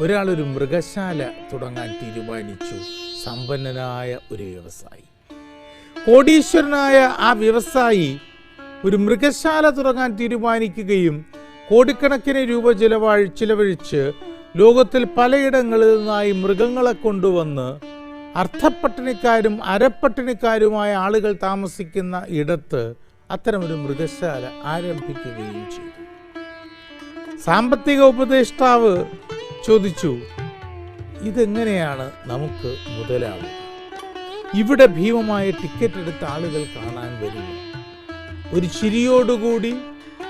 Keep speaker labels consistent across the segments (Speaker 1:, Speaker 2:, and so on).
Speaker 1: ഒരാൾ ഒരു മൃഗശാല തുടങ്ങാൻ തീരുമാനിച്ചു. സമ്പന്നനായ ഒരു വ്യവസായി. കോടീശ്വരനായ ആ വ്യവസായി ഒരു മൃഗശാല തുടങ്ങാൻ തീരുമാനിക്കുകയും കോടിക്കണക്കിന് രൂപ ചിലവാ ചിലവഴിച്ച് ലോകത്തിൽ പലയിടങ്ങളിൽ നിന്നായി മൃഗങ്ങളെ കൊണ്ടുവന്ന് അർത്ഥപ്പട്ടിണിക്കാരും അരപ്പട്ടിണിക്കാരുമായ ആളുകൾ താമസിക്കുന്ന ഇടത്ത് അത്തരമൊരു മൃഗശാല ആരംഭിക്കുകയും ചെയ്തു. സാമ്പത്തിക ഉപദേഷ്ടാവ് ചോദിച്ചു ഇതെങ്ങനെയാണ് നമുക്ക് മുതലാവുക? ഇവിടെ ഭീമമായ ടിക്കറ്റ് എടുത്ത ആളുകൾ കാണാൻ വരുന്നു. ഒരു ചിരിയോടുകൂടി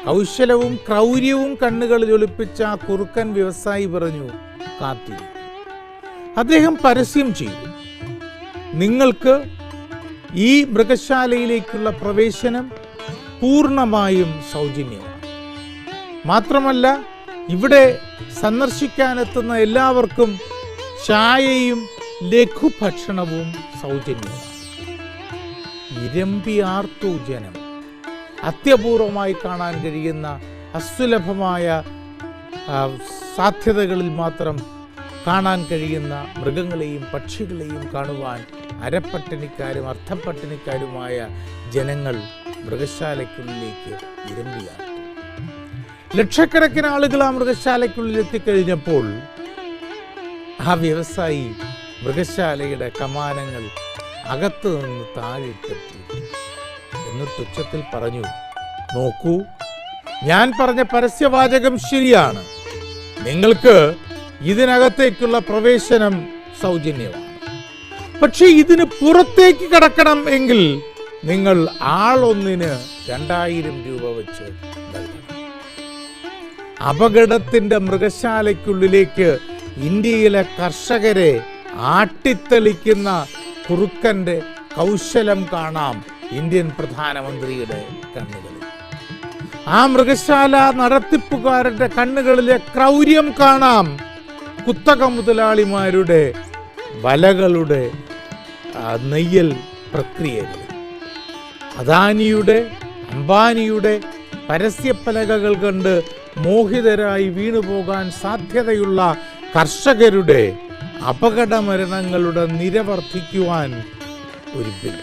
Speaker 1: കൗശലവും ക്രൗര്യവും കണ്ണുകളിൽ ഒളിപ്പിച്ച ആ കുറുക്കൻ വ്യവസായി പറഞ്ഞു കാത്തിരിക്കും. അദ്ദേഹം പരസ്യം ചെയ്തു. നിങ്ങൾക്ക് ഈ മൃഗശാലയിലേക്കുള്ള പ്രവേശനം പൂർണമായും സൗജന്യമാണ്. മാത്രമല്ല ഇവിടെ സന്ദർശിക്കാനെത്തുന്ന എല്ലാവർക്കും ചായയും ലഘുഭക്ഷണവും സൗജന്യമാണ് ഇരമ്പിയാർത്തു ജനം. അത്യപൂർവമായി കാണാൻ കഴിയുന്ന അസുലഭമായ സാധ്യതകളിൽ മാത്രം കാണാൻ കഴിയുന്ന മൃഗങ്ങളെയും പക്ഷികളെയും കാണുവാൻ അരപ്പട്ടിണിക്കാരും അർത്ഥപ്പട്ടിണിക്കാരുമായ ജനങ്ങൾ മൃഗശാലയ്ക്കുള്ളിലേക്ക് ഇരമ്പിയാർത്തു ലക്ഷക്കണക്കിന് ആളുകൾ ആ മൃഗശാലയ്ക്കുള്ളിൽ എത്തിക്കഴിഞ്ഞപ്പോൾ ആ വ്യവസായി മൃഗശാലയുടെ കമാനങ്ങൾ അകത്തു നിന്ന് താഴെത്തി എന്നിട്ട് ഉച്ചത്തിൽ പറഞ്ഞു നോക്കൂ ഞാൻ പറഞ്ഞ പരസ്യവാചകം ശരിയാണ്. നിങ്ങൾക്ക് ഇതിനകത്തേക്കുള്ള പ്രവേശനം സൗജന്യമാണ്. പക്ഷേ ഇതിന് പുറത്തേക്ക് കടക്കണം എങ്കിൽ നിങ്ങൾ ആളൊന്നിന് രണ്ടായിരം രൂപ വെച്ച് നൽകണം. അപകടത്തിന്റെ മൃഗശാലയ്ക്കുള്ളിലേക്ക് ഇന്ത്യയിലെ കർഷകരെ ആട്ടിത്തെളിക്കുന്ന കുറുക്കന്റെ കൗശലം കാണാം ഇന്ത്യൻ പ്രധാനമന്ത്രിയുടെ കണ്ണുകളിൽ. ആ മൃഗശാല നടത്തിപ്പുകാരന്റെ കണ്ണുകളിലെ ക്രൗര്യം കാണാം കുത്തക മുതലാളിമാരുടെ വലകളുടെ നെയ്യൽ പ്രക്രിയകൾ അദാനിയുടെ അംബാനിയുടെ പരസ്യപ്പലകകൾ കണ്ട് മോഹിതരായി വീണുപോകാൻ സാധ്യതയുള്ള കർഷകരുടെ അപകട മരണങ്ങളുടെ നിരവർത്തിക്കുവാൻ ഒരു ബിൽ